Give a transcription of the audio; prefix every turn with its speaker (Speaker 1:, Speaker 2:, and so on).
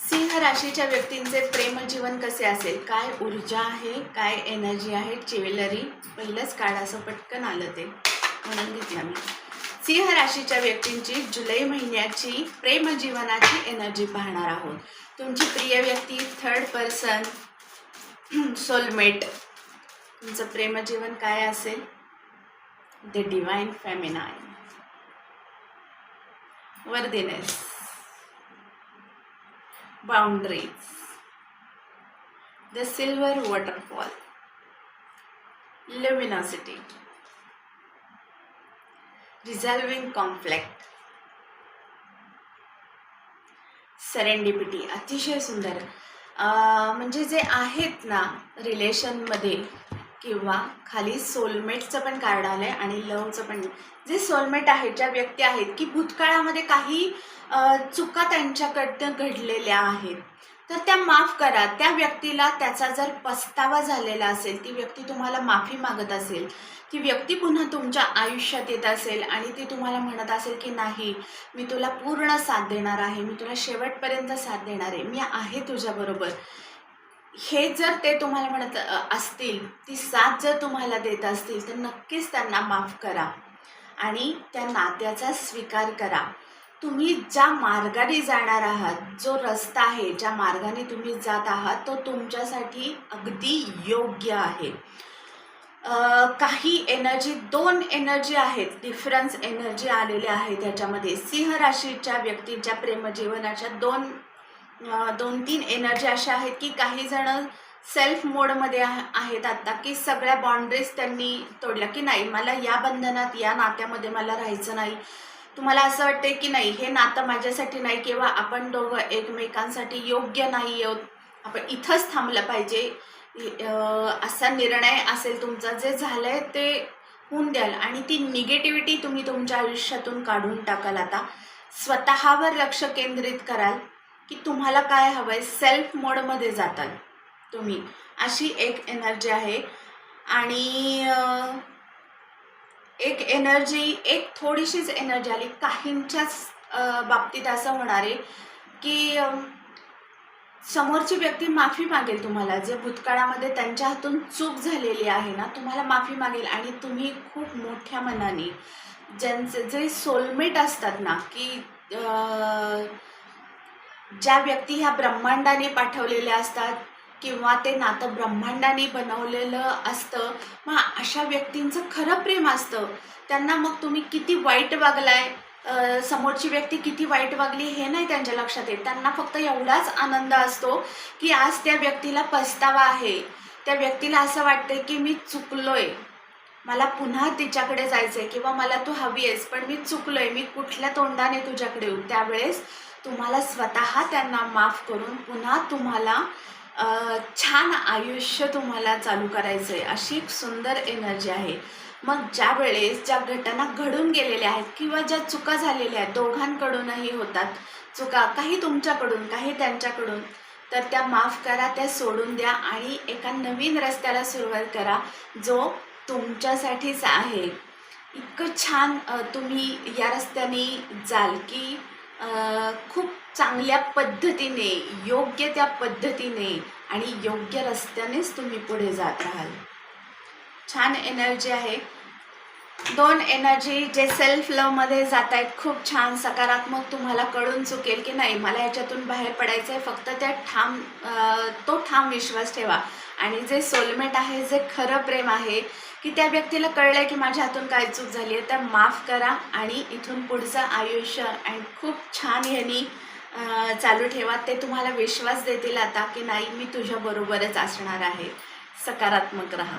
Speaker 1: सिंह राशीच्या व्यक्तींचे प्रेमजीवन कसे असेल? काय ऊर्जा आहे? काय एनर्जी आहे? ज्वेलरी पहिलंच कार्ड असं पटकन आलं ते. म्हणून घेतलं मी सिंह राशीच्या व्यक्तींची जुलै महिन्याची प्रेमजीवनाची एनर्जी पाहणार आहोत. तुमची प्रिय व्यक्ती थर्ड पर्सन सोलमेट तुमचं प्रेमजीवन काय असेल? The divine feminine worthiness boundaries. The silver waterfall. Luminosity. Resolving conflict. Serendipity अतिशय सुंदर. म्हणजे जे आहेत ना रिलेशनमध्ये किंवा खाली सोलमेटचं पण कार्ड आलं आहे आणि लवचं पण. जे सोलमेट आहेत ज्या व्यक्ती आहेत की भूतकाळामध्ये काही चुका त्यांच्याकडनं घडलेल्या आहेत. तर त्या माफ करा. त्या व्यक्तीला त्याचा जर पस्तावा झालेला असेल ती व्यक्ती तुम्हाला माफी मागत असेल ती व्यक्ती पुन्हा तुमच्या आयुष्यात येत असेल आणि ती तुम्हाला म्हणत असेल की नाही मी तुला पूर्ण साथ देणार आहे मी तुला शेवटपर्यंत साथ देणार आहे मी आहे तुझ्याबरोबर हे जर ते तुम्हाला म्हणत असतील ती साथ जर तुम्हाला देत असतील तर नक्कीच त्यांना माफ करा आणि त्या नात्याचा स्वीकार करा. तुम्ही ज्या मार्गाने जाणार आहात जो रस्ता आहे ज्या मार्गाने तुम्ही जात आहात तो तुमच्यासाठी अगदी योग्य आहे. काही एनर्जी दोन एनर्जी आहेत डिफरन्स एनर्जी आलेल्या आहेत त्याच्यामध्ये. सिंह राशीच्या व्यक्तींच्या प्रेमजीवनाच्या दोन दोन तीन एनर्जी अशा आहेत की काही जण सेल्फ मोडमध्ये आहेत आत्ता की सगळ्या बाउंड्रीज त्यांनी तोडल्या की नाही मला या बंधनात या नात्यामध्ये मला राहायचं नाही. तुम्हाला असं वाटतंय की नाही हे नातं माझ्यासाठी नाही किंवा आपण दोघं एकमेकांसाठी योग्य नाही आहोत आपण इथंच थांबलं पाहिजे. असा निर्णय असेल तुमचा जे झालंय ते होऊन द्याल. आणि ती निगेटिव्हिटी तुम्ही तुमच्या आयुष्यातून काढून टाकाल आता. स्वतःवर लक्ष केंद्रित कराल की तुम्हाला काय हवं आहे सेल्फ मोडमध्ये जाताल तुम्ही. अशी एक एनर्जी आहे. आणि एक एनर्जी एक थोडीशीच एनर्जी आली. काहींच्याच बाबतीत असं होणार आहे की समोरची व्यक्ती माफी मागेल तुम्हाला. जे भूतकाळामध्ये त्यांच्या हातून चूक झालेली आहे ना तुम्हाला माफी मागेल. आणि तुम्ही खूप मोठ्या मनाने ज्यांचे जे सोलमेट असतात ना की ज्या व्यक्ती ह्या ब्रह्मांडाने पाठवलेल्या असतात किंवा ते नातं ब्रह्मांडाने बनवलेलं असतं मग अशा व्यक्तींचं खरं प्रेम असतं. त्यांना मग तुम्ही किती वाईट वागलाय समोरची व्यक्ती किती वाईट वागली हे नाही त्यांच्या लक्षात येत. त्यांना फक्त एवढाच आनंद असतो की आज त्या व्यक्तीला पस्तावा आहे. त्या व्यक्तीला असं वाटतंय की मी चुकलोय. मला पुन्हा तिच्याकडे जायचंय किंवा मला तू हवी आहेस पण मी चुकलोय मी कुठल्या तोंडाने तुझ्याकडे येऊ? त्यावेळेस तुम्हाला स्वतः त्यांना माफ करून पुन्हा तुम्हाला छान आयुष्य तुम्हाला चालू करायचं आहे अशी एक सुंदर एनर्जी आहे. मग ज्या वेळेस ज्या घटना घडून गेलेल्या आहेत किंवा ज्या चुका झालेल्या आहेत दोघांकडूनही होतात चुका काही तुमच्याकडून काही त्यांच्याकडून तर त्या माफ करा त्या सोडून द्या आणि एका नवीन रस्त्याला सुरुवात करा जो तुमच्यासाठीच आहे. इतकं छान तुम्ही या रस्त्याने जाल की खूप चांगल्या पद्धतीने योग्य त्या पद्धतीने आणि योग्य रस्त्यानेच तुम्ही पुढे जात राहाल. छान एनर्जी आहे. दोन एनर्जी जे सेल्फ लवमध्ये जात आहेत खूप छान सकारात्मक तुम्हाला कळून चुकेल की नाही मला याच्यातून बाहेर पडायचं आहे फक्त त्या ठाम तो ठाम विश्वास ठेवा. आणि जे सोलमेट आहे जे खरं प्रेम आहे की त्या व्यक्तीला कळलं की माझ्या हातून काय चूक झाली आहे तर माफ करा आणि इथून पुढचं आयुष्य अँड खूप छान ह्यांनी चालू ठेवा. ते तुम्हाला विश्वास देतील आता की नाही मी तुझ्याबरोबरच असणार आहे. सकारात्मक राहा.